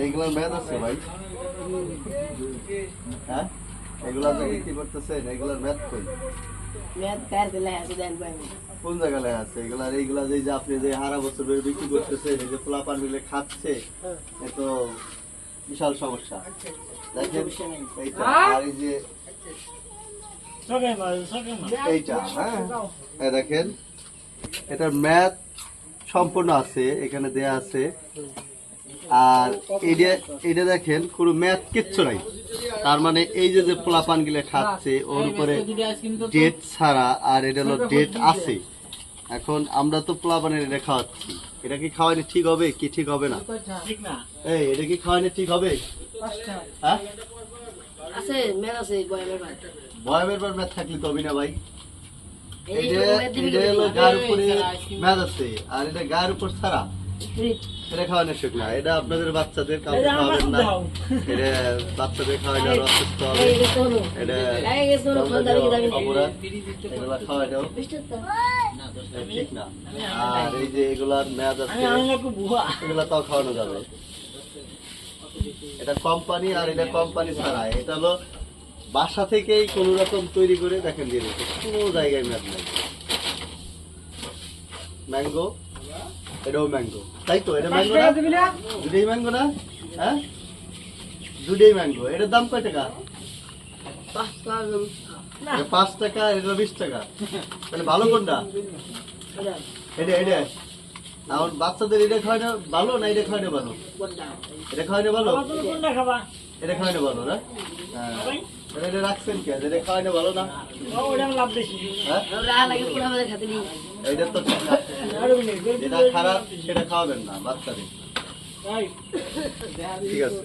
এগুলোর মেয়াদ আছে ভাই। হ্যাঁ? এগুলা যে বিক্রি করতেছেন এগুলার মেয়াদ কই? কোন জায়গায় আছে? এগুলার এইগুলা যে যে আপনি যে হারা বছর ধরে বিক্রি করতেছেন এই যে পোলাপান মিলে খাচ্ছে এ তো বিশাল সমস্যা। দেখেন এইটা আর এই যে এইটা হ্যাঁ? দেখেন এটার ম্যাথ সম্পূর্ণ আছে এখানে দেয়া আছে। আর এটা এটা দেখেন কোনো ম্যাথ কিচ্ছু নাই। তার মানে এই যে যে পোলাপান গিলে খাচ্ছে ওর উপরে ডেট ছাড়া আর এটা হলো ডেট আছে। এখন আমরা তো পোলাপানের এটা খাওয়াচ্ছি। এটা কি খাওয়ানি ঠিক হবে কি ঠিক হবে না? এই এটা কি খাওয়ানি ঠিক হবে? হ্যাঁ? বয়ামের পর ম্যাথ থাকলে তো হবে না ভাই। এটা হলো উপরে আছে আর এটা গায়ের উপর ছাড়া এটা খাওয়ানোর সুখ না। এটা আপনাদের বাচ্চাদের কাউকে খাওয়াবেন না। এটা বাচ্চাদের খাওয়াইলে আরও অসুস্থ হবে। এটা অপরাধ। এগুলা খাওয়াইলেও ঠিক না। আর এই যে এগুলার মেয়াদ আছে এগুলা তাও খাওয়ানো যাবে। এটা কোম্পানি আর এটা কোম্পানি ছাড়া। এটা হলো বাসা থেকেই কোন রকম তৈরি করে দেখেন দিয়ে দিচ্ছে কোনো জায়গায় মেয়াদ নেই। ম্যাঙ্গো এটাও ম্যাঙ্গো তাই তো? এটা ম্যাঙ্গো না? দুটোই ম্যাঙ্গো না? হ্যাঁ? দুটোই ম্যাঙ্গো এটার দাম কয় টাকা? পাঁচ টাকা এটা বিশ টাকা। তাহলে ভালো কোনটা? এটা এটা। আমার বাচ্চাদের এটা খাওয়ানো ভালো না এটা খাওয়ানো ভালো? এটা খাওয়ানো ভালো? এটা খাওয়ানো ভালো না? হ্যাঁ। এটা রাখছেন কে? এটা খাওয়ানো ভালো না? হ্যাঁ? এটা তো যেটা খারাপ সেটা খাওয়াবেন না বাচ্চাদের। ঠিক আছে।